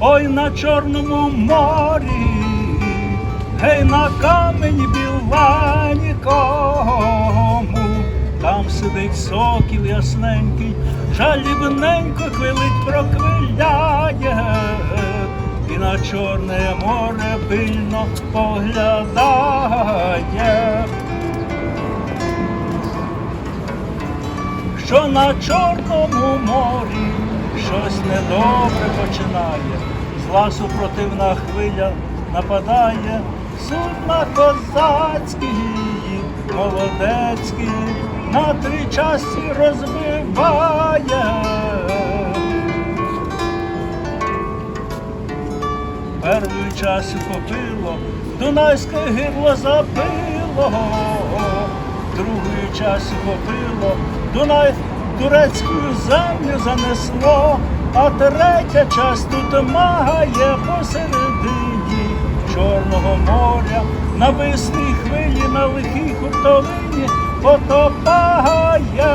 ой на Чорному морі, гей на камені біленькому, там сидить сокіл ясненький, жалібненько хвилить проквиляє, і на Чорне море пильно поглядає. що на Чорному морі щось недобре починає, зла супротивна хвиля нападає, судна козацькі, молодецькі, на три часті розбиває. Першою часі попило, Дунайське гирло запило, другою часі попило, Дунай турецьку землю занесло, а третя тут магає посередині Чорного моря, на висній хвилі, на лихій хуртовині потопає.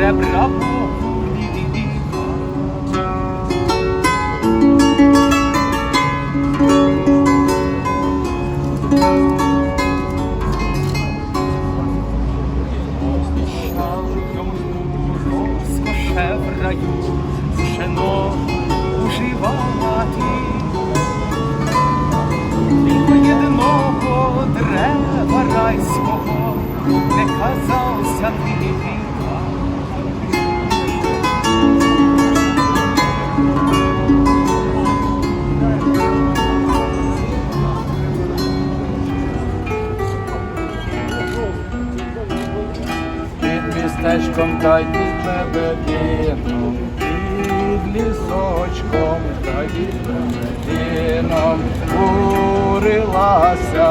Zé brigar, pô. Містечком та й під бебедином, під лісочком та й під бебедином курилася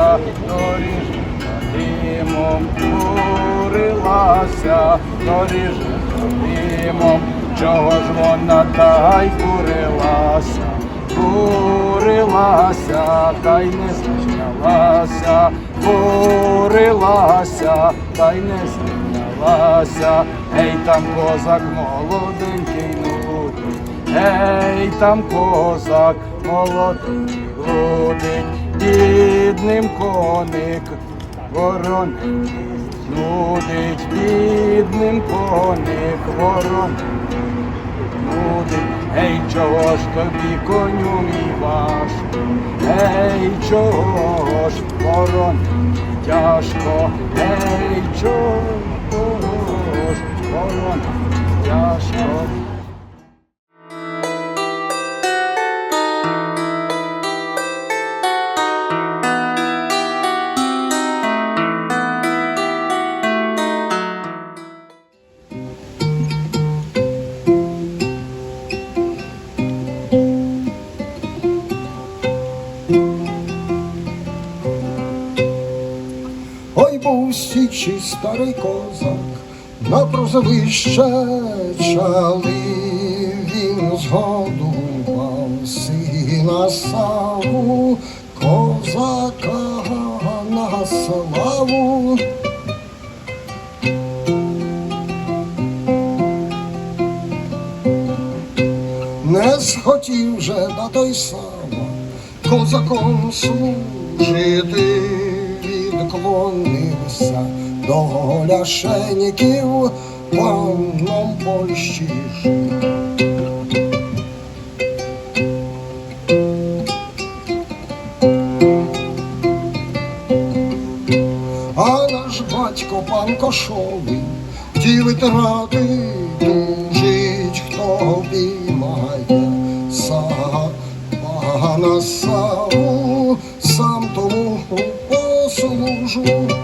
доріжка димом, курилася доріжка димом, чого ж вона та й курилася, курилася, та й не знялася, курилася, та й не знялася, ей там козак молоденький лудить, ей там козак молоденький. Лудить, під ним коник воронений нудить, під ним коник воронений нудить, ей, чого ж тобі коню мій важко, ей, чого ж ворони тяжко, ей, чого ж ворони тяжко. Ой, був січий старий козак, на прозовище чали він згодував сина саву, козака на славу. Не схотів же на той сам козаком служити, відклонився до ляшеніків паном Польщі жити. А наш батько пан Кошовий, ті витрати тужить, хто обіймає са пана Саву, сам тому послужу.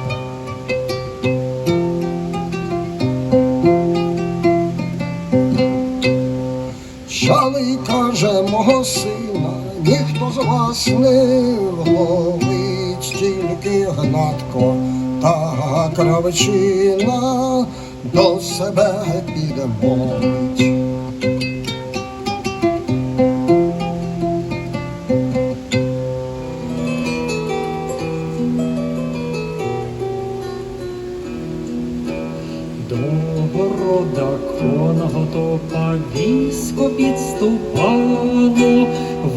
згасли в ловить тільки гнатко, та кравчина до себе підмовить. Города конного топа військо підступало,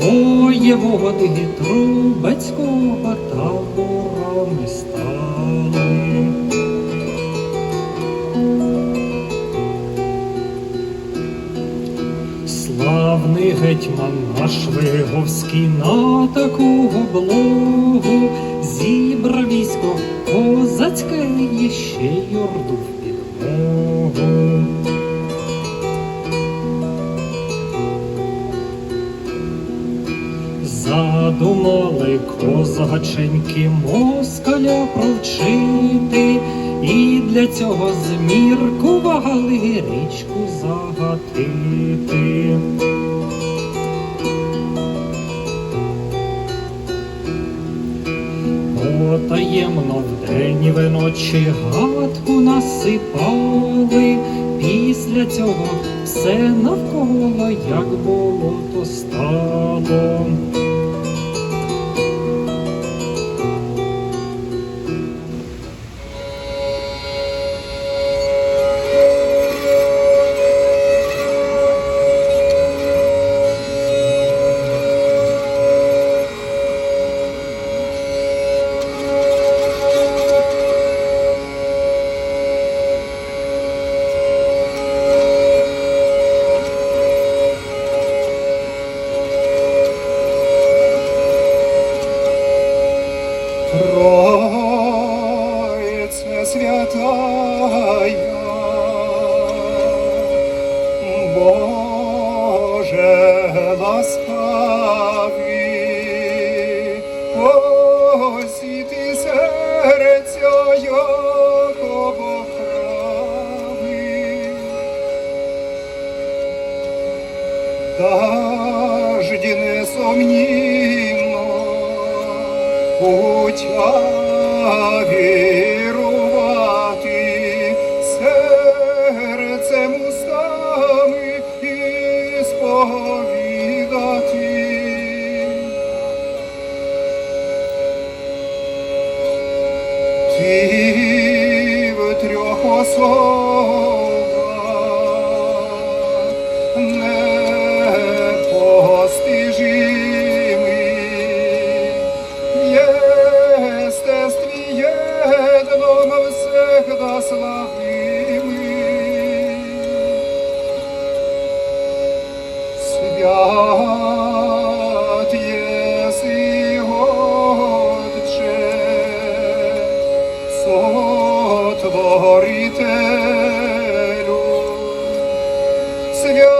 воєводи Трубецького таборами стали. Славний гетьман наш Виговський на таку облогу зібрав військо козацьке ще й орду Задумали козаченьки москаля провчити, і для цього зміркували річку загатити. Потаємно вдень і вночі гадку насипали, після цього все навколо як болото стало. Дожди несомнімно путя вірувати, серцем устами і сповідати. Ти в трьох особах славимый. Свят еси Отче, сотворителю, свят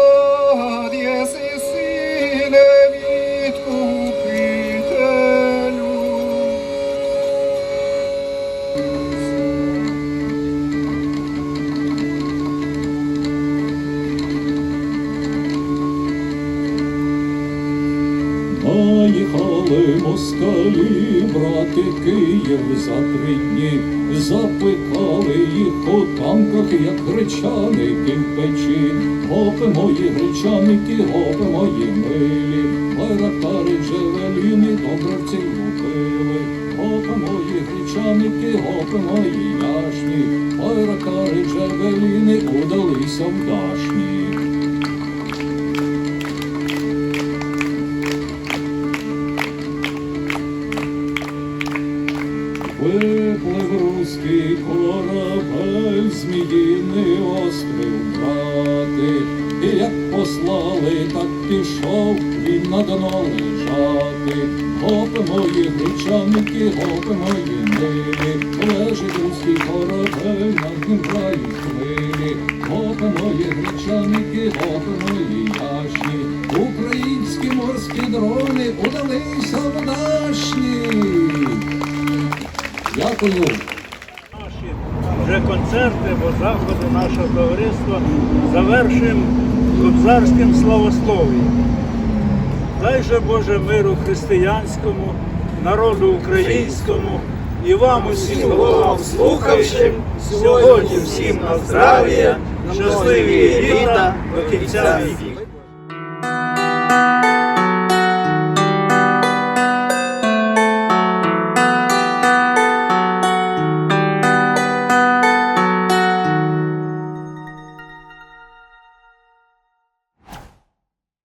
москалі, брати Київ за три дні, запекали їх у танках, як гречаники в печі. Гопи мої гречаники, гопи мої милі, байрактари джевеліни, добровці лупили. Гопи мої гречаники, гопи мої яшні, байрактари джевеліни удалися в дашні. Послали, так пішов він на дно лежати. Гопи мої гречаники, гопи мої милі, лежить руський корабель на днім краю хвилі. Гопи мої гречаники, гопи мої яшні, українські морські дрони удалися в дашні. Дякую. Вже концерти або заходи нашого товариства завершуємо кобзарським славослов'ям. Дай же Боже миру християнському, народу українському, і вам усім головам слухавшим, сьогодні всім на здрав'я, щасливі літа до кінця віків.